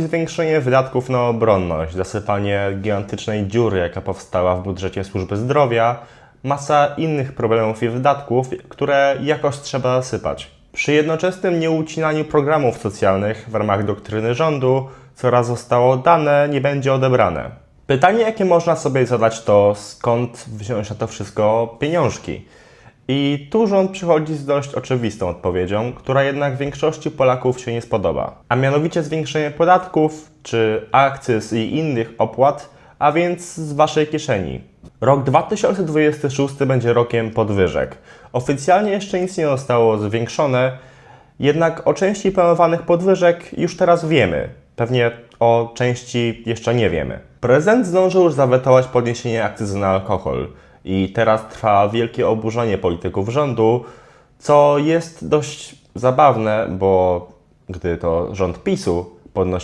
zwiększenie wydatków na obronność, zasypanie gigantycznej dziury, jaka powstała w budżecie służby zdrowia, masa innych problemów i wydatków, które jakoś trzeba zasypać. Przy jednoczesnym nieucinaniu programów socjalnych w ramach doktryny rządu, co raz zostało dane, nie będzie odebrane. Pytanie, jakie można sobie zadać, to skąd wziąć na to wszystko pieniążki? I tu rząd przychodzi z dość oczywistą odpowiedzią, która jednak większości Polaków się nie spodoba. A mianowicie zwiększenie podatków, czy akcyz i innych opłat, a więc z waszej kieszeni. Rok 2026 będzie rokiem podwyżek. Oficjalnie jeszcze nic nie zostało zwiększone, jednak o części planowanych podwyżek już teraz wiemy. Pewnie o części jeszcze nie wiemy. Prezydent zdążył już zawetować podniesienie akcyzy na alkohol i teraz trwa wielkie oburzenie polityków rządu, co jest dość zabawne, bo gdy to rząd PiSu podnosił